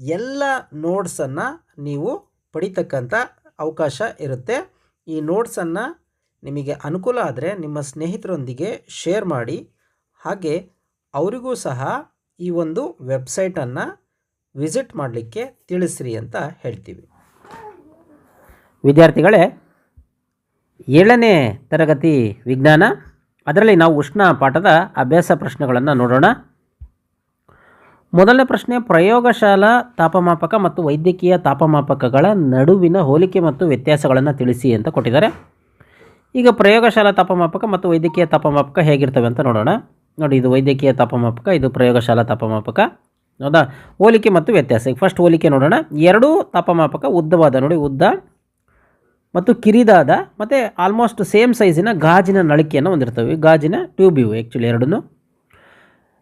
ಎಲ್ಲ ನೋಟ್ಸನ್ನು ನೀವು ಪಡಿತಕ್ಕಂಥ ಅವಕಾಶ ಇರುತ್ತೆ. ಈ ನೋಟ್ಸನ್ನು ನಿಮಗೆ ಅನುಕೂಲ ಆದರೆ ನಿಮ್ಮ ಸ್ನೇಹಿತರೊಂದಿಗೆ ಶೇರ್ ಮಾಡಿ. ಹಾಗೆ ಅವರಿಗೂ ಸಹ ಈ ಒಂದು ವೆಬ್ಸೈಟನ್ನು ವಿಸಿಟ್ ಮಾಡಲಿಕ್ಕೆ ತಿಳಿಸ್ರಿ ಅಂತ ಹೇಳ್ತೀವಿ. ವಿದ್ಯಾರ್ಥಿಗಳೇ, ಏಳನೇ ತರಗತಿ ವಿಜ್ಞಾನ, ಅದರಲ್ಲಿ ನಾವು ಉಷ್ಣ ಪಾಠದ ಅಭ್ಯಾಸ ಪ್ರಶ್ನೆಗಳನ್ನು ನೋಡೋಣ. ಮೊದಲನೇ ಪ್ರಶ್ನೆ, ಪ್ರಯೋಗಶಾಲಾ ತಾಪಮಾಪಕ ಮತ್ತು ವೈದ್ಯಕೀಯ ತಾಪಮಾಪಕಗಳ ನಡುವಿನ ಹೋಲಿಕೆ ಮತ್ತು ವ್ಯತ್ಯಾಸಗಳನ್ನು ತಿಳಿಸಿ ಅಂತ ಕೊಟ್ಟಿದ್ದಾರೆ. ಈಗ ಪ್ರಯೋಗಶಾಲಾ ತಾಪಮಾಪಕ ಮತ್ತು ವೈದ್ಯಕೀಯ ತಾಪಮಾಪಕ ಹೇಗಿರ್ತವೆ ಅಂತ ನೋಡೋಣ. ನೋಡಿ, ಇದು ವೈದ್ಯಕೀಯ ತಾಪಮಾಪಕ, ಇದು ಪ್ರಯೋಗಶಾಲಾ ತಾಪಮಾಪಕ. ಹೌದಾ ಹೋಲಿಕೆ ಮತ್ತು ವ್ಯತ್ಯಾಸ. ಫಸ್ಟ್ ಹೋಲಿಕೆ ನೋಡೋಣ. ಎರಡೂ ತಾಪಮಾಪಕ ಉದ್ದವಾದ, ನೋಡಿ, ಉದ್ದ ಮತ್ತು ಕಿರಿದಾದ, ಮತ್ತು ಆಲ್ಮೋಸ್ಟ್ ಸೇಮ್ ಸೈಜಿನ ಗಾಜಿನ ನಳಿಕೆಯನ್ನು ಹೊಂದಿರ್ತವೆ. ಗಾಜಿನ ಟ್ಯೂಬ್ ಇವು ಆ್ಯಕ್ಚುಲಿ ಎರಡೂ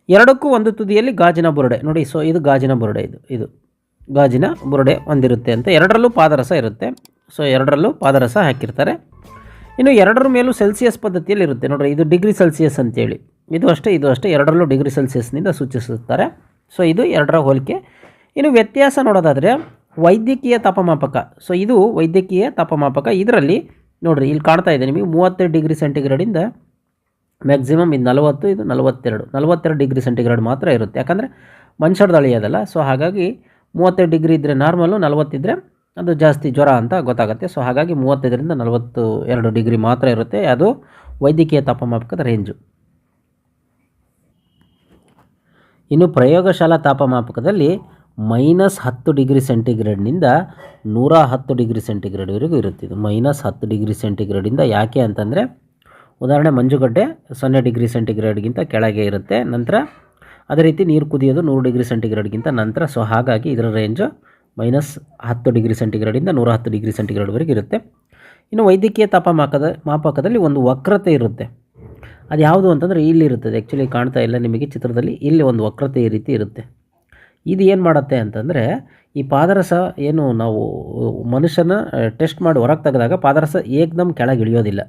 ಎರಡಕ್ಕೂ ಒಂದು ತುದಿಯಲ್ಲಿ ಗಾಜಿನ ಬುರುಡೆ. ನೋಡಿ ಸೊ ಇದು ಗಾಜಿನ ಬುರುಡೆ ಇದು ಇದು. ಗಾಜಿನ ಬುರುಡೆ ಹೊಂದಿರುತ್ತೆ ಅಂತ. ಎರಡರಲ್ಲೂ ಪಾದರಸ ಇರುತ್ತೆ. ಸೊ ಎರಡರಲ್ಲೂ ಪಾದರಸ ಹಾಕಿರ್ತಾರೆ. ಇನ್ನು ಎರಡರ ಮೇಲೂ ಸೆಲ್ಸಿಯಸ್ ಪದ್ಧತಿಯಲ್ಲಿ ಇರುತ್ತೆ. ನೋಡಿರಿ, ಇದು ಡಿಗ್ರಿ ಸೆಲ್ಸಿಯಸ್ ಅಂತೇಳಿ. ಇದು ಅಷ್ಟೇ ಇದು ಅಷ್ಟೇ. ಎರಡರಲ್ಲೂ ಡಿಗ್ರಿ ಸೆಲ್ಸಿಯಸ್ನಿಂದ ಸೂಚಿಸುತ್ತಾರೆ. ಸೊ ಇದು ಎರಡರ ಹೋಲಿಕೆ. ಇನ್ನು ವ್ಯತ್ಯಾಸ ನೋಡೋದಾದರೆ ವೈದ್ಯಕೀಯ ತಾಪಮಾಪಕ. ಸೊ ಇದು ವೈದ್ಯಕೀಯ ತಾಪಮಾಪಕ. ಇದರಲ್ಲಿ ನೋಡಿರಿ, ಇಲ್ಲಿ ಕಾಣ್ತಾ ಇದೆ ನಿಮಗೆ ಮೂವತ್ತೆರಡು ಡಿಗ್ರಿ ಸೆಂಟಿಗ್ರೇಡಿಂದ ಮ್ಯಾಕ್ಸಿಮಮ್ ಇದು ನಲವತ್ತು, ಇದು ನಲವತ್ತೆರಡು. ನಲವತ್ತೆರಡು ಡಿಗ್ರಿ ಸೆಂಟಿಗ್ರೇಡ್ ಮಾತ್ರ ಇರುತ್ತೆ. ಯಾಕಂದರೆ ಮನುಷ್ಯರದ್ದು ಅಳಿಯೋದಲ್ಲ ಸೊ ಹಾಗಾಗಿ ಮೂವತ್ತೆರಡು ಡಿಗ್ರಿ ಇದ್ದರೆ ನಾರ್ಮಲು ನಲವತ್ತಿದ್ದರೆ ಅದು ಜಾಸ್ತಿ ಜ್ವರ ಅಂತ ಗೊತ್ತಾಗುತ್ತೆ. ಸೊ ಹಾಗಾಗಿ ಮೂವತ್ತೈದರಿಂದ ನಲವತ್ತು ಎರಡು ಡಿಗ್ರಿ ಮಾತ್ರ ಇರುತ್ತೆ. ಅದು ವೈದ್ಯಕೀಯ ತಾಪಮಾಪಕದ ರೇಂಜು ಇನ್ನು ಪ್ರಯೋಗಶಾಲಾ ತಾಪಮಾಪಕದಲ್ಲಿ ಮೈನಸ್ ಹತ್ತು ಡಿಗ್ರಿ ಸೆಂಟಿಗ್ರೇಡ್ನಿಂದ ನೂರ ಹತ್ತು ಡಿಗ್ರಿ ಸೆಂಟಿಗ್ರೇಡ್ವರೆಗೂ ಇರುತ್ತೆ. ಇದು ಮೈನಸ್ ಹತ್ತು ಡಿಗ್ರಿ ಸೆಂಟಿಗ್ರೇಡಿಂದ ಯಾಕೆ ಅಂತಂದರೆ ಉದಾಹರಣೆ ಮಂಜುಗಡ್ಡೆ ಸೊನ್ನೆ ಡಿಗ್ರಿ ಸೆಂಟಿಗ್ರೇಡ್ಗಿಂತ ಕೆಳಗೆ ಇರುತ್ತೆ, ನಂತರ ಅದೇ ರೀತಿ ನೀರು ಕುದಿಯೋದು ನೂರು ಡಿಗ್ರಿ ಸೆಂಟಿಗ್ರೇಡ್ಗಿಂತ ನಂತರ ಸೊ ಹಾಗಾಗಿ ಇದರ ರೇಂಜು ಮೈನಸ್ ಹತ್ತು ಡಿಗ್ರಿ ಸೆಂಟಿಗ್ರೇಡಿಂದ ನೂರ ಹತ್ತು ಡಿಗ್ರಿ ಸೆಂಟಿಗ್ರೇಡ್ವರೆಗೆ ಇರುತ್ತೆ. ಇನ್ನು ವೈದ್ಯಕೀಯ ತಾಪಮಾಪಕದ ಮಾಪಕದಲ್ಲಿ ಒಂದು ವಕ್ರತೆ ಇರುತ್ತೆ. ಅದು ಯಾವುದು ಅಂತಂದರೆ ಇಲ್ಲಿ ಇರುತ್ತದೆ ಆ್ಯಕ್ಚುಲಿ ಕಾಣ್ತಾ ಇಲ್ಲ ನಿಮಗೆ ಚಿತ್ರದಲ್ಲಿ, ಇಲ್ಲಿ ಒಂದು ವಕ್ರತೆ ಈ ರೀತಿ ಇರುತ್ತೆ. ಇದು ಏನು ಮಾಡುತ್ತೆ ಅಂತಂದರೆ, ಈ ಪಾದರಸ ಏನು ನಾವು ಮನುಷ್ಯನ ಟೆಸ್ಟ್ ಮಾಡಿ ಹೊರಗೆ ತೆಗೆದಾಗ ಪಾದರಸ ಏಕ್ದಮ್ ಕೆಳಗೆ ಇಳಿಯೋದಿಲ್ಲ.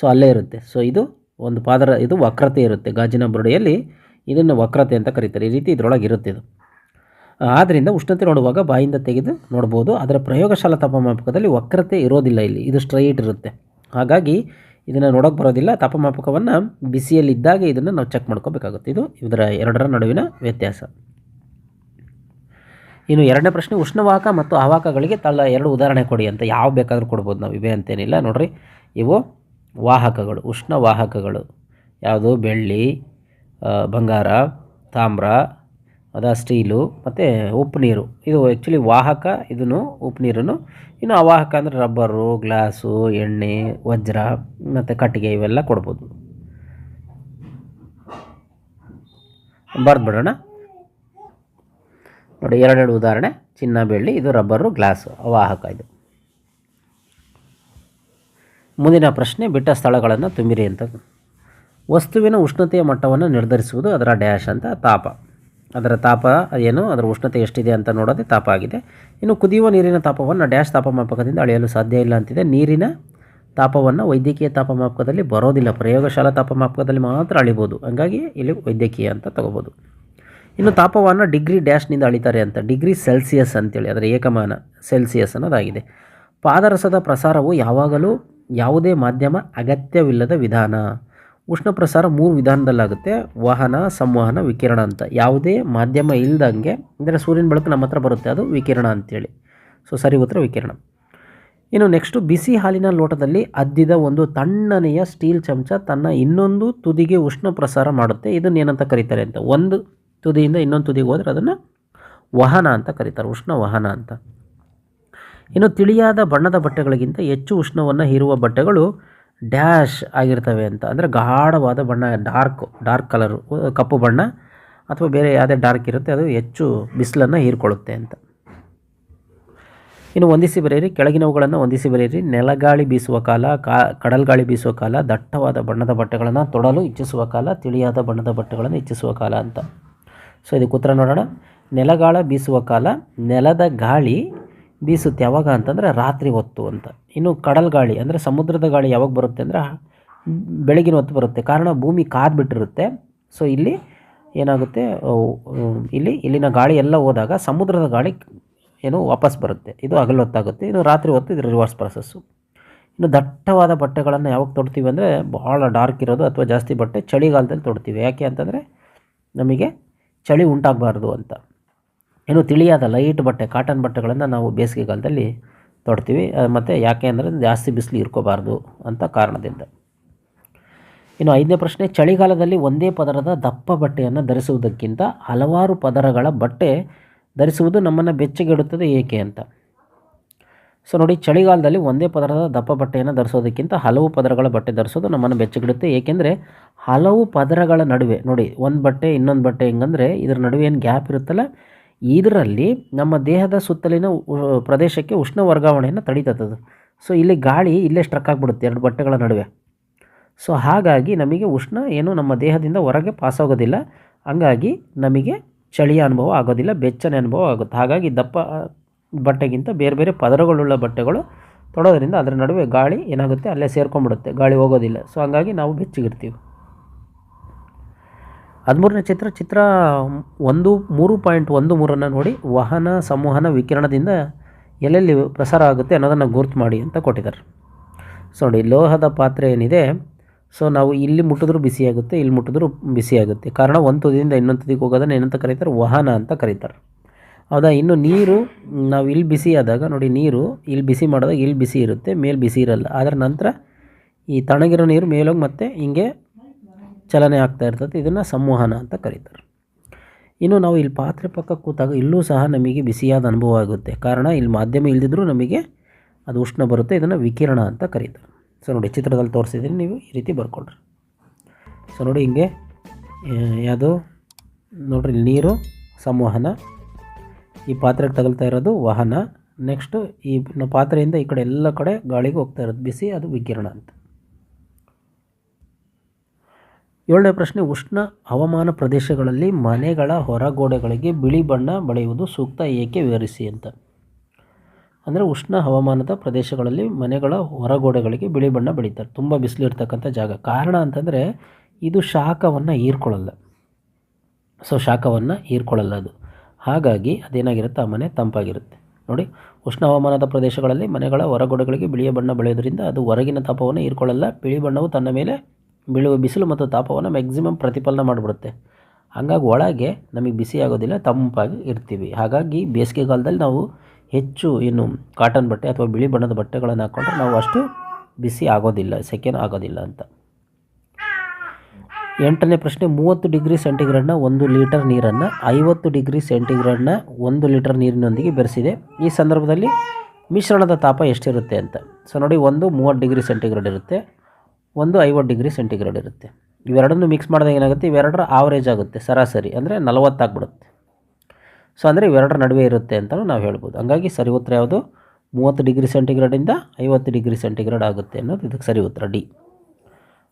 ಸೊ ಅಲ್ಲೇ ಇರುತ್ತೆ. ಸೊ ಇದು ಒಂದು ಪಾದರ, ಇದು ವಕ್ರತೆ ಇರುತ್ತೆ. ಗಾಜಿನ ಬುರುಡೆಯಲ್ಲಿ ಇದನ್ನು ವಕ್ರತೆ ಅಂತ ಕರೀತಾರೆ. ಈ ರೀತಿ ಇದರೊಳಗೆ ಇರುತ್ತೆ ಇದು. ಆದ್ದರಿಂದ ಉಷ್ಣತೆ ನೋಡುವಾಗ ಬಾಯಿಂದ ತೆಗೆದು ನೋಡ್ಬೋದು. ಅದರ ಪ್ರಯೋಗಶಾಲಾ ತಾಪಮಾಪಕದಲ್ಲಿ ವಕ್ರತೆ ಇರೋದಿಲ್ಲ ಇಲ್ಲಿ. ಇದು ಸ್ಟ್ರೈಟ್ ಇರುತ್ತೆ. ಹಾಗಾಗಿ ಇದನ್ನು ನೋಡೋಕೆ ಬರೋದಿಲ್ಲ. ತಾಪಮಾಪಕವನ್ನು ಬಿಸಿಯಲ್ಲಿದ್ದಾಗ ಇದನ್ನು ನಾವು ಚೆಕ್ ಮಾಡ್ಕೋಬೇಕಾಗುತ್ತೆ. ಇದು ಇದರ ಎರಡರ ನಡುವಿನ ವ್ಯತ್ಯಾಸ. ಇನ್ನು ಎರಡನೇ ಪ್ರಶ್ನೆ, ಉಷ್ಣವಾಹಕ ಮತ್ತು ಆವಾಹಕಗಳಿಗೆ ತಳ್ಳ ಎರಡು ಉದಾಹರಣೆ ಕೊಡಿ ಅಂತ. ಯಾವ ಬೇಕಾದರೂ ಕೊಡ್ಬೋದು ನಾವು. ಇವೆ ಅಂತೇನಿಲ್ಲ. ನೋಡಿರಿ. ಇವು ವಾಹಕಗಳು, ಉಷ್ಣ ವಾಹಕಗಳು. ಯಾವುದು? ಬೆಳ್ಳಿ ಬಂಗಾರ, ತಾಮ್ರ, ಅದ ಸ್ಟೀಲು, ಮತ್ತು ಉಪ್ಪು ನೀರು. ಇದು ಆ್ಯಕ್ಚುಲಿ ವಾಹಕ, ಇದನ್ನು ಉಪ್ಪು ನೀರನ್ನು, ಇನ್ನು ಅವಾಹಕ ಅಂದರೆ ರಬ್ಬರು, ಗ್ಲಾಸು, ಎಣ್ಣೆ, ವಜ್ರ, ಮತ್ತು ಕಟ್ಟಿಗೆ ಇವೆಲ್ಲ ಕೊಡ್ಬೋದು. ಬರೆದ್ಬಿಡೋಣ. ನೋಡಿ, ಎರಡೆರಡು ಉದಾಹರಣೆ. ಚಿನ್ನ, ಬೆಳ್ಳಿ, ಇದು ರಬ್ಬರು, ಗ್ಲಾಸು ಅವಾಹಕ ಇದು. ಮುಂದಿನ ಪ್ರಶ್ನೆ, ಬಿಟ್ಟ ಸ್ಥಳಗಳನ್ನು ತುಂಬಿರಿ ಅಂತ. ವಸ್ತುವಿನ ಉಷ್ಣತೆಯ ಮಟ್ಟವನ್ನು ನಿರ್ಧರಿಸುವುದು ಅದರ ಡ್ಯಾಶ್ ಅಂತ, ತಾಪ. ಅದರ ತಾಪ ಏನು, ಅದರ ಉಷ್ಣತೆ ಎಷ್ಟಿದೆ ಅಂತ ನೋಡೋದೇ ತಾಪ ಆಗಿದೆ. ಇನ್ನು ಕುದಿಯುವ ನೀರಿನ ತಾಪವನ್ನು ಡ್ಯಾಶ್ ತಾಪಮಾಪಕದಿಂದ ಅಳೆಯಲು ಸಾಧ್ಯ ಇಲ್ಲ ಅಂತಿದೆ. ನೀರಿನ ತಾಪವನ್ನು ವೈದ್ಯಕೀಯ ತಾಪಮಾಪಕದಲ್ಲಿ ಬರೋದಿಲ್ಲ. ಪ್ರಯೋಗಶಾಲಾ ತಾಪಮಾಪಕದಲ್ಲಿ ಮಾತ್ರ ಅಳಿಬೋದು. ಹಾಗಾಗಿ ಇಲ್ಲಿ ವೈದ್ಯಕೀಯ ಅಂತ ತಗೋಬೋದು. ಇನ್ನು ತಾಪವನ್ನು ಡಿಗ್ರಿ ಡ್ಯಾಶ್ನಿಂದ ಅಳಿತಾರೆ ಅಂತ. ಡಿಗ್ರಿ ಸೆಲ್ಸಿಯಸ್ ಅಂತೇಳಿ, ಅದರ ಏಕಮಾನ ಸೆಲ್ಸಿಯಸ್ ಅನ್ನೋದಾಗಿದೆ. ಪಾದರಸದ ಪ್ರಸಾರವು ಯಾವಾಗಲೂ ಯಾವುದೇ ಮಾಧ್ಯಮ ಅಗತ್ಯವಿಲ್ಲದ ವಿಧಾನ. ಉಷ್ಣ ಪ್ರಸಾರ ಮೂರು ವಿಧಾನದಲ್ಲಾಗುತ್ತೆ. ವಾಹನ, ಸಂವಹನ, ವಿಕಿರಣ ಅಂತ. ಯಾವುದೇ ಮಾಧ್ಯಮ ಇಲ್ಲದಂಗೆ ಅಂದರೆ ಸೂರ್ಯನ ಬೆಳಕು ನಮ್ಮ ಹತ್ರ ಬರುತ್ತೆ, ಅದು ವಿಕಿರಣ ಅಂತೇಳಿ. ಸೊ ಸರಿ ಉತ್ತರ ವಿಕಿರಣ. ಇನ್ನು ನೆಕ್ಸ್ಟು ಬಿಸಿ ಹಾಲಿನ ಲೋಟದಲ್ಲಿ ಅದ್ದಿದ ಒಂದು ತಣ್ಣನೆಯ ಸ್ಟೀಲ್ ಚಮಚ ತನ್ನ ಇನ್ನೊಂದು ತುದಿಗೆ ಉಷ್ಣ ಪ್ರಸಾರ ಮಾಡುತ್ತೆ. ಇದನ್ನು ಏನಂತ ಕರೀತಾರೆ ಅಂತ. ಒಂದು ತುದಿಯಿಂದ ಇನ್ನೊಂದು ತುದಿಗೆ ಹೋದರೆ ಅದನ್ನು ವಾಹನ ಅಂತ ಕರೀತಾರೆ ಉಷ್ಣ ವಾಹನ ಅಂತ. ಇನ್ನು ತಿಳಿಯಾದ ಬಣ್ಣದ ಬಟ್ಟೆಗಳಿಗಿಂತ ಹೆಚ್ಚು ಉಷ್ಣವನ್ನು ಹೀರುವ ಬಟ್ಟೆಗಳು ಡ್ಯಾಶ್ ಆಗಿರ್ತವೆ ಅಂತ. ಅಂದರೆ ಗಾಢವಾದ ಬಣ್ಣ, ಡಾರ್ಕ್ ಡಾರ್ಕ್ ಕಲರು, ಕಪ್ಪು ಬಣ್ಣ ಅಥವಾ ಬೇರೆ ಯಾವುದೇ ಡಾರ್ಕ್ ಇರುತ್ತೆ, ಅದು ಹೆಚ್ಚು ಬಿಸಿಲನ್ನು ಹೀರ್ಕೊಳ್ಳುತ್ತೆ ಅಂತ. ಇನ್ನು ಹೊಂದಿಸಿ ಬರೆಯಿರಿ, ಕೆಳಗಿನವುಗಳನ್ನು ಹೊಂದಿಸಿ ಬರೆಯಿರಿ. ನೆಲಗಾಳಿ ಬೀಸುವ ಕಾಲ, ಕಾ, ಕಡಲ್ಗಾಳಿ ಬೀಸುವ ಕಾಲ, ದಟ್ಟವಾದ ಬಣ್ಣದ ಬಟ್ಟೆಗಳನ್ನು ತೊಡಲು ಇಚ್ಛಿಸುವ ಕಾಲ, ತಿಳಿಯಾದ ಬಣ್ಣದ ಬಟ್ಟೆಗಳನ್ನು ಇಚ್ಛಿಸುವ ಕಾಲ ಅಂತ. ಸೊ ಇದಕ್ಕೆ ಉತ್ತರ ನೋಡೋಣ. ನೆಲಗಾಳ ಬೀಸುವ ಕಾಲ, ನೆಲದ ಗಾಳಿ ಬೀಸುತ್ತೆ ಯಾವಾಗ ಅಂತಂದರೆ ರಾತ್ರಿ ಹೊತ್ತು ಅಂತ. ಇನ್ನು ಕಡಲ್ ಗಾಳಿ ಅಂದರೆ ಸಮುದ್ರದ ಗಾಳಿ ಯಾವಾಗ ಬರುತ್ತೆ ಅಂದರೆ ಬೆಳಗಿನ ಹೊತ್ತು ಬರುತ್ತೆ. ಕಾರಣ ಭೂಮಿ ಕಾದ್ಬಿಟ್ಟಿರುತ್ತೆ ಸೊ ಇಲ್ಲಿ ಏನಾಗುತ್ತೆ? ಇಲ್ಲಿ, ಇಲ್ಲಿನ ಗಾಳಿ ಎಲ್ಲ ಹೋದಾಗ ಸಮುದ್ರದ ಗಾಳಿ ಏನು ವಾಪಸ್ ಬರುತ್ತೆ. ಇದು ಹಗಲು ಹೊತ್ತಾಗುತ್ತೆ ಇನ್ನು ರಾತ್ರಿ ಹೊತ್ತು ಇದು ರಿವರ್ಸ್ ಪ್ರೊಸೆಸ್ಸು ಇನ್ನು ದಟ್ಟವಾದ ಬಟ್ಟೆಗಳನ್ನು ಯಾವಾಗ ತೊಡ್ತೀವಿ ಅಂದರೆ ಭಾಳ ಡಾರ್ಕ್ ಇರೋದು ಅಥವಾ ಜಾಸ್ತಿ ಬಟ್ಟೆ ಚಳಿಗಾಲದಲ್ಲಿ ತೊಡ್ತೀವಿ. ಯಾಕೆ ಅಂತಂದರೆ ನಮಗೆ ಚಳಿ ಉಂಟಾಗಬಾರ್ದು ಅಂತ. ಇನ್ನು ತಿಳಿಯಾದ ಲೈಟ್ ಬಟ್ಟೆ ಕಾಟನ್ ಬಟ್ಟೆಗಳನ್ನು ನಾವು ಬೇಸಿಗೆಗಾಲದಲ್ಲಿ ತೊಡ್ತೀವಿ. ಮತ್ತು ಯಾಕೆ ಅಂದರೆ ಜಾಸ್ತಿ ಬಿಸಿಲು ಇರ್ಕೋಬಾರ್ದು ಅಂತ ಕಾರಣದಿಂದ. ಇನ್ನು ಐದನೇ ಪ್ರಶ್ನೆ, ಚಳಿಗಾಲದಲ್ಲಿ ಒಂದೇ ಪದರದ ದಪ್ಪ ಬಟ್ಟೆಯನ್ನು ಧರಿಸುವುದಕ್ಕಿಂತ ಹಲವಾರು ಪದರಗಳ ಬಟ್ಟೆ ಧರಿಸುವುದು ನಮ್ಮನ್ನು ಬೆಚ್ಚಗಿಡುತ್ತದೆ ಏಕೆ ಅಂತ. ಸೊ ನೋಡಿ, ಚಳಿಗಾಲದಲ್ಲಿ ಒಂದೇ ಪದರದ ದಪ್ಪ ಬಟ್ಟೆಯನ್ನು ಧರಿಸೋದಕ್ಕಿಂತ ಹಲವು ಪದರಗಳ ಬಟ್ಟೆ ಧರಿಸೋದು ನಮ್ಮನ್ನು ಬೆಚ್ಚಗಿಡುತ್ತೆ. ಏಕೆಂದರೆ ಹಲವು ಪದರಗಳ ನಡುವೆ, ನೋಡಿ, ಒಂದು ಬಟ್ಟೆ, ಇನ್ನೊಂದು ಬಟ್ಟೆ ಹೆಂಗಂದರೆ ಇದರ ನಡುವೆ ಏನು ಗ್ಯಾಪ್ ಇರುತ್ತಲ್ಲ ಇದರಲ್ಲಿ ನಮ್ಮ ದೇಹದ ಸುತ್ತಲಿನ ಪ್ರದೇಶಕ್ಕೆ ಉಷ್ಣ ವರ್ಗಾವಣೆಯನ್ನು ತಡೀತದದು ಸೊ, ಇಲ್ಲಿ ಗಾಳಿ ಇಲ್ಲೇ ಸ್ಟ್ರಕ್ ಆಗಿಬಿಡುತ್ತೆ, ಎರಡು ಬಟ್ಟೆಗಳ ನಡುವೆ. ಸೊ, ಹಾಗಾಗಿ ನಮಗೆ ಉಷ್ಣ ಏನು ನಮ್ಮ ದೇಹದಿಂದ ಹೊರಗೆ ಪಾಸ್ ಆಗೋದಿಲ್ಲ. ಹಂಗಾಗಿ ನಮಗೆ ಚಳಿಯ ಅನುಭವ ಆಗೋದಿಲ್ಲ, ಬೆಚ್ಚನೆ ಅನುಭವ ಆಗುತ್ತೆ. ಹಾಗಾಗಿ ದಪ್ಪ ಬಟ್ಟೆಗಿಂತ ಬೇರೆ ಬೇರೆ ಪದರಗಳುಳ್ಳ ಬಟ್ಟೆಗಳು ತೊಡೋದ್ರಿಂದ ಅದರ ನಡುವೆ ಗಾಳಿ ಏನಾಗುತ್ತೆ, ಅಲ್ಲೇ ಸೇರ್ಕೊಂಡ್ಬಿಡುತ್ತೆ, ಗಾಳಿ ಹೋಗೋದಿಲ್ಲ. ಸೊ, ಹಂಗಾಗಿ ನಾವು ಬೆಚ್ಚಗಿರ್ತೀವಿ ಹದಿಮೂರನೇ ಚಿತ್ರ ಚಿತ್ರ ಒಂದು, ಮೂರು ಪಾಯಿಂಟ್ ಒಂದು ಮೂರನ್ನು ನೋಡಿ ವಾಹನ ಸಂವಹನ ವಿಕಿರಣದಿಂದ ಎಲ್ಲೆಲ್ಲಿ ಪ್ರಸಾರ ಆಗುತ್ತೆ ಅನ್ನೋದನ್ನು ಗುರ್ತು ಮಾಡಿ ಅಂತ ಕೊಟ್ಟಿದ್ದಾರೆ. ಸೊ ನೋಡಿ, ಲೋಹದ ಪಾತ್ರೆ ಏನಿದೆ? ಸೊ ನಾವು ಇಲ್ಲಿ ಮುಟ್ಟಿದ್ರೂ ಬಿಸಿಯಾಗುತ್ತೆ ಇಲ್ಲಿ ಮುಟ್ಟಿದ್ರೂ ಬಿಸಿಯಾಗುತ್ತೆ ಕಾರಣ ಒಂದು ತುದಿಯಿಂದ ಇನ್ನೊಂದು ತುದಿಗೆ ಹೋಗೋದನ್ನು ಏನಂತ ಕರೀತಾರೆ? ವಾಹನ ಅಂತ ಕರೀತಾರೆ. ಹೌದಾ? ಇನ್ನು ನೀರು, ನಾವು ಇಲ್ಲಿ ಬಿಸಿ ಆದಾಗ, ನೋಡಿ ನೀರು, ಇಲ್ಲಿ ಬಿಸಿ ಮಾಡಿದಾಗ ಇಲ್ಲಿ ಬಿಸಿ ಇರುತ್ತೆ, ಮೇಲೆ ಬಿಸಿ ಇರಲ್ಲ. ಅದರ ನಂತರ ಈ ತಣಗಿರೋ ನೀರು ಮೇಲೋಗಿ ಮತ್ತೆ ಹಿಂಗೆ ಚಲನೆ ಆಗ್ತಾ ಇರ್ತದೆ, ಇದನ್ನು ಸಂವಹನ ಅಂತ ಕರೀತಾರೆ. ಇನ್ನು ನಾವು ಇಲ್ಲಿ ಪಾತ್ರೆ ಪಕ್ಕ ಕೂತಾಗ ಇಲ್ಲೂ ಸಹ ನಮಗೆ ಬಿಸಿಯಾದ ಅನುಭವ ಆಗುತ್ತೆ. ಕಾರಣ ಇಲ್ಲಿ ಮಾಧ್ಯಮ ಇಲ್ಲದಿದ್ದರೂ ನಮಗೆ ಅದು ಉಷ್ಣ ಬರುತ್ತೆ, ಇದನ್ನು ವಿಕಿರಣ ಅಂತ ಕರೀತಾರೆ. ಸೊ ನೋಡಿ, ಚಿತ್ರದಲ್ಲಿ ತೋರಿಸಿದ್ರೆ ನೀವು ಈ ರೀತಿ ಬರ್ಕೊಳ್ರಿ. ಸೊ ನೋಡಿ, ಹಿಂಗೆ ಯಾವುದು? ನೋಡ್ರಿ, ಇಲ್ಲಿ ನೀರು, ಸಂವಹನ. ಈ ಪಾತ್ರೆಗೆ ತಗಲ್ತಾ ಇರೋದು ವಾಹನ. ನೆಕ್ಸ್ಟು ಈ ಪಾತ್ರೆಯಿಂದ ಈ ಕಡೆ ಎಲ್ಲ ಕಡೆ ಗಾಳಿಗೆ ಹೋಗ್ತಾ ಇರೋದು, ಬಿಸಿ, ಅದು ವಿಕಿರಣ ಅಂತ. ಏಳನೇ ಪ್ರಶ್ನೆ, ಉಷ್ಣ ಹವಾಮಾನ ಪ್ರದೇಶಗಳಲ್ಲಿ ಮನೆಗಳ ಹೊರಗೋಡೆಗಳಿಗೆ ಬಿಳಿ ಬಣ್ಣ ಬಳಿಯುವುದು ಸೂಕ್ತ, ಏಕೆ ವಿವರಿಸಿ ಅಂತ. ಅಂದರೆ ಉಷ್ಣ ಹವಾಮಾನದ ಪ್ರದೇಶಗಳಲ್ಲಿ ಮನೆಗಳ ಹೊರಗೋಡೆಗಳಿಗೆ ಬಿಳಿ ಬಣ್ಣ ಬೆಳೀತಾರೆ, ತುಂಬ ಬಿಸಿಲಿರ್ತಕ್ಕಂಥ ಜಾಗ. ಕಾರಣ ಅಂತಂದರೆ ಇದು ಶಾಖವನ್ನು ಹೀರ್ಕೊಳ್ಳಲ್ಲ. ಸೊ, ಶಾಖವನ್ನು ಹೀರ್ಕೊಳ್ಳಲ್ಲ ಅದು. ಹಾಗಾಗಿ ಅದೇನಾಗಿರುತ್ತೆ? ಆ ಮನೆ ತಂಪಾಗಿರುತ್ತೆ. ನೋಡಿ, ಉಷ್ಣ ಹವಾಮಾನದ ಪ್ರದೇಶಗಳಲ್ಲಿ ಮನೆಗಳ ಹೊರಗೋಡೆಗಳಿಗೆ ಬಿಳಿಯ ಬಣ್ಣ ಬೆಳೆಯೋದ್ರಿಂದ ಅದು ಹೊರಗಿನ ತಾಪವನ್ನು ಹೀರ್ಕೊಳ್ಳಲ್ಲ, ಬಿಳಿ ಬಣ್ಣವು ತನ್ನ ಮೇಲೆ ಬೀಳುವ ಬಿಸಿಲು ಮತ್ತು ತಾಪವನ್ನು ಮ್ಯಾಕ್ಸಿಮಮ್ ಪ್ರತಿಫಲನ ಮಾಡಿಬಿಡುತ್ತೆ. ಹಾಗಾಗಿ ಒಳಗೆ ನಮಗೆ ಬಿಸಿ ಆಗೋದಿಲ್ಲ, ತಂಪಾಗಿ ಇರ್ತೀವಿ. ಹಾಗಾಗಿ ಬೇಸಿಗೆಗಾಲದಲ್ಲಿ ನಾವು ಹೆಚ್ಚು ಏನು ಕಾಟನ್ ಬಟ್ಟೆ ಅಥವಾ ಬಿಳಿ ಬಣ್ಣದ ಬಟ್ಟೆಗಳನ್ನು ಹಾಕ್ಕೊಂಡ್ರೆ ನಾವು ಅಷ್ಟು ಬಿಸಿ ಆಗೋದಿಲ್ಲ, ಸೆಕೆನ್ ಆಗೋದಿಲ್ಲ ಅಂತ. ಎಂಟನೇ ಪ್ರಶ್ನೆ, ಮೂವತ್ತು ಡಿಗ್ರಿ ಸೆಂಟಿಗ್ರೇಡ್ನ ಒಂದು ಲೀಟರ್ ನೀರನ್ನು ಐವತ್ತು ಡಿಗ್ರಿ ಸೆಂಟಿಗ್ರೇಡ್ನ ಒಂದು ಲೀಟರ್ ನೀರಿನೊಂದಿಗೆ ಬೆರೆಸಿದೆ. ಈ ಸಂದರ್ಭದಲ್ಲಿ ಮಿಶ್ರಣದ ತಾಪ ಎಷ್ಟಿರುತ್ತೆ ಅಂತ. ಸೊ ನೋಡಿ, ಒಂದು ಮೂವತ್ತು ಡಿಗ್ರಿ ಸೆಂಟಿಗ್ರೇಡ್ ಇರುತ್ತೆ. ಒಂದು ಐವತ್ತು ಡಿಗ್ರಿ ಸೆಂಟಿಗ್ರೇಡ್ ಇರುತ್ತೆ. ಇವೆರಡನ್ನು ಮಿಕ್ಸ್ ಮಾಡಿದಾಗ ಏನಾಗುತ್ತೆ? ಇವೆರಡರ ಆವರೇಜ್ ಆಗುತ್ತೆ, ಸರಾಸರಿ. ಅಂದರೆ ನಲವತ್ತಾಗ್ಬಿಡುತ್ತೆ ಸೊ ಅಂದರೆ ಇವೆರಡರ ನಡುವೆ ಇರುತ್ತೆ ಅಂತಲೂ ನಾವು ಹೇಳ್ಬೋದು. ಹಂಗಾಗಿ ಸರಿ ಉತ್ತರ ಯಾವುದು? ಮೂವತ್ತು ಡಿಗ್ರಿ ಸೆಂಟಿಗ್ರೇಡಿಂದ ಐವತ್ತು ಡಿಗ್ರಿ ಸೆಂಟಿಗ್ರೇಡ್ ಆಗುತ್ತೆ ಅನ್ನೋದು ಇದಕ್ಕೆ ಸರಿ ಉತ್ತರ. ಡಿ.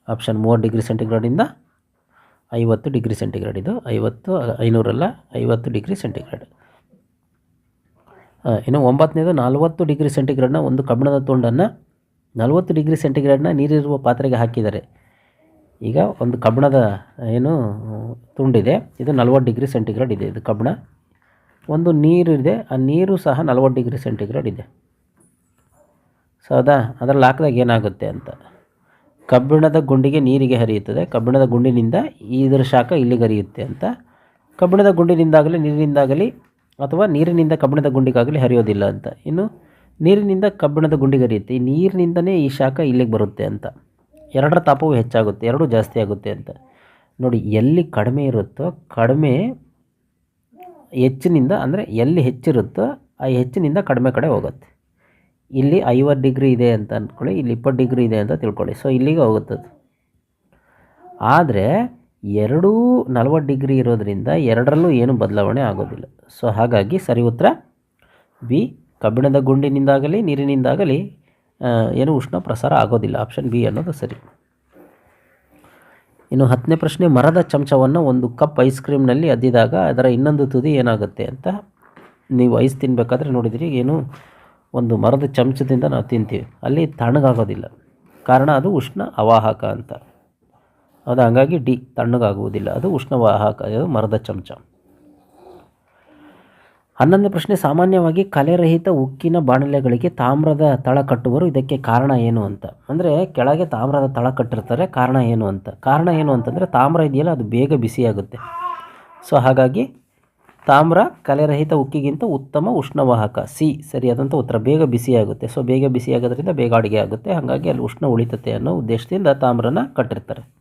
ಆಪ್ಷನ್ ಮೂವತ್ತು ಡಿಗ್ರಿ ಸೆಂಟಿಗ್ರೇಡಿಂದ ಐವತ್ತು ಡಿಗ್ರಿ ಸೆಂಟಿಗ್ರೇಡ್. ಇದು ಐವತ್ತು ಐನೂರಲ್ಲ ಐವತ್ತು ಡಿಗ್ರಿ ಸೆಂಟಿಗ್ರೇಡ್. ಇನ್ನು ಒಂಬತ್ತನೇದು ನಲವತ್ತು ಡಿಗ್ರಿ ಸೆಂಟಿಗ್ರೇಡ್ನ ಒಂದು ಕಬ್ಬಿಣದ ತುಂಡನ್ನು ನಲವತ್ತು ಡಿಗ್ರಿ ಸೆಂಟಿಗ್ರೇಡ್ನ ನೀರಿರುವ ಪಾತ್ರೆಗೆ ಹಾಕಿದ್ದಾರೆ. ಈಗ ಒಂದು ಕಬ್ಬಿಣದ ಏನು, ತುಂಡಿದೆ. ಇದು ನಲವತ್ತು ಡಿಗ್ರಿ ಸೆಂಟಿಗ್ರೇಡ್ ಇದೆ ಇದು ಕಬ್ಬಿಣ ಒಂದು ನೀರು ಇದೆ. ಆ ನೀರು ಸಹ ನಲವತ್ತು ಡಿಗ್ರಿ ಸೆಂಟಿಗ್ರೇಡ್ ಇದೆ. ಸೊ ಅದಾ, ಅದರಲ್ಲಿ ಹಾಕಿದಾಗ ಏನಾಗುತ್ತೆ ಅಂತ. ಕಬ್ಬಿಣದ ಗುಂಡಿಗೆ ನೀರಿಗೆ ಹರಿಯುತ್ತದೆ. ಕಬ್ಬಿಣದ ಗುಂಡಿನಿಂದ ಇದರ ಶಾಖ ಇಲ್ಲಿಗೆ ಹರಿಯುತ್ತೆ ಅಂತ. ಕಬ್ಬಿಣದ ಗುಂಡಿನಿಂದಾಗಲಿ, ನೀರಿನಿಂದಾಗಲಿ ಅಥವಾ ನೀರಿನಿಂದ ಕಬ್ಬಿಣದ ಗುಂಡಿಗಾಗಲಿ ಹರಿಯೋದಿಲ್ಲ ಅಂತ. ಇನ್ನು ನೀರಿನಿಂದ ಕಬ್ಬಿಣದ ಗುಂಡಿಗೆ ಹರಿಯುತ್ತೆ ಈ ನೀರಿನಿಂದನೇ ಈ ಶಾಖ ಇಲ್ಲಿಗೆ ಬರುತ್ತೆ ಅಂತ. ಎರಡರ ತಾಪವು ಹೆಚ್ಚಾಗುತ್ತೆ, ಎರಡೂ ಜಾಸ್ತಿ ಆಗುತ್ತೆ ಅಂತ. ನೋಡಿ, ಎಲ್ಲಿ ಕಡಿಮೆ ಇರುತ್ತೋ, ಕಡಿಮೆ ಹೆಚ್ಚಿನಿಂದ, ಅಂದರೆ ಎಲ್ಲಿ ಹೆಚ್ಚಿರುತ್ತೋ, ಆ ಹೆಚ್ಚಿನಿಂದ ಕಡಿಮೆ ಕಡೆ ಹೋಗುತ್ತೆ. ಇಲ್ಲಿ ಐವತ್ತು ಡಿಗ್ರಿ ಇದೆ ಅಂತ ಅಂದ್ಕೊಳ್ಳಿ, ಇಲ್ಲಿ ಇಪ್ಪತ್ತು ಡಿಗ್ರಿ ಇದೆ ಅಂತ ತಿಳ್ಕೊಳ್ಳಿ. ಸೊ ಇಲ್ಲಿಗೆ ಹೋಗುತ್ತದು ಆದರೆ, ಎರಡೂ ನಲ್ವತ್ತು ಡಿಗ್ರಿ ಇರೋದರಿಂದ ಎರಡರಲ್ಲೂ ಏನು ಬದಲಾವಣೆ ಆಗೋದಿಲ್ಲ. ಸೊ ಹಾಗಾಗಿ ಸರಿ ಉತ್ತರ, ಬಿ ಕಬ್ಬಿಣದ ಗುಂಡಿನಿಂದಾಗಲಿ, ನೀರಿನಿಂದಾಗಲಿ ಏನು ಉಷ್ಣ ಪ್ರಸಾರ ಆಗೋದಿಲ್ಲ. ಆಪ್ಷನ್ ಬಿ ಅನ್ನೋದು ಸರಿ. ಇನ್ನು ಹತ್ತನೇ ಪ್ರಶ್ನೆ, ಮರದ ಚಮಚವನ್ನು ಒಂದು ಕಪ್ ಐಸ್ ಕ್ರೀಮ್ನಲ್ಲಿ ಅದ್ದಿದಾಗ ಅದರ ಇನ್ನೊಂದು ತುದಿ ಏನಾಗುತ್ತೆ ಅಂತ ನೀವು ಐಸ್ ತಿನ್ನಬೇಕಾದ್ರೆ ನೋಡಿದಿರಿ. ಏನು? ಒಂದು ಮರದ ಚಮಚದಿಂದ ನಾವು ತಿಂತೀವಿ. ಅಲ್ಲಿ ತಣ್ಣಗಾಗೋದಿಲ್ಲ. ಕಾರಣ ಅದು ಉಷ್ಣ ಅವಾಹಕ ಅಂತ. ಅದು ಹಂಗಾಗಿ ಡಿ, ತಣ್ಣಗಾಗುವುದಿಲ್ಲ. ಅದು ಉಷ್ಣವಾಹಕ ಮರದ ಚಮಚ. ಹನ್ನೊಂದನೇ ಪ್ರಶ್ನೆ, ಸಾಮಾನ್ಯವಾಗಿ ಕಲೆರಹಿತ ಉಕ್ಕಿನ ಬಾಣಲೆಗಳಿಗೆ ತಾಮ್ರದ ತಳ ಕಟ್ಟುವರು, ಇದಕ್ಕೆ ಕಾರಣ ಏನು ಅಂತ? ಅಂದರೆ ಕೆಳಗೆ ತಾಮ್ರದ ತಳ ಕಟ್ಟಿರ್ತಾರೆ, ಕಾರಣ ಏನು ಅಂತ? ಕಾರಣ ಏನು ಅಂತಂದರೆ ತಾಮ್ರ ಇದೆಯಲ್ಲ, ಅದು ಬೇಗ ಬಿಸಿಯಾಗುತ್ತೆ. ಸೊ ಹಾಗಾಗಿ ತಾಮ್ರ ಕಲೆರಹಿತ ಉಕ್ಕಿಗಿಂತ ಉತ್ತಮ ಉಷ್ಣವಾಹಕ, ಸಿ, ಸರಿಯಾದಂಥ ಉತ್ತರ, ಬೇಗ ಬಿಸಿಯಾಗುತ್ತೆ. ಸೊ ಬೇಗ ಬಿಸಿಯಾಗೋದ್ರಿಂದ ಬೇಗ ಅಡುಗೆ ಆಗುತ್ತೆ. ಹಾಗಾಗಿ ಅಲ್ಲಿ ಉಷ್ಣ ಉಳಿತತೆ ಅನ್ನೋ ಉದ್ದೇಶದಿಂದ ತಾಮ್ರನ ಕಟ್ಟಿರ್ತಾರೆ.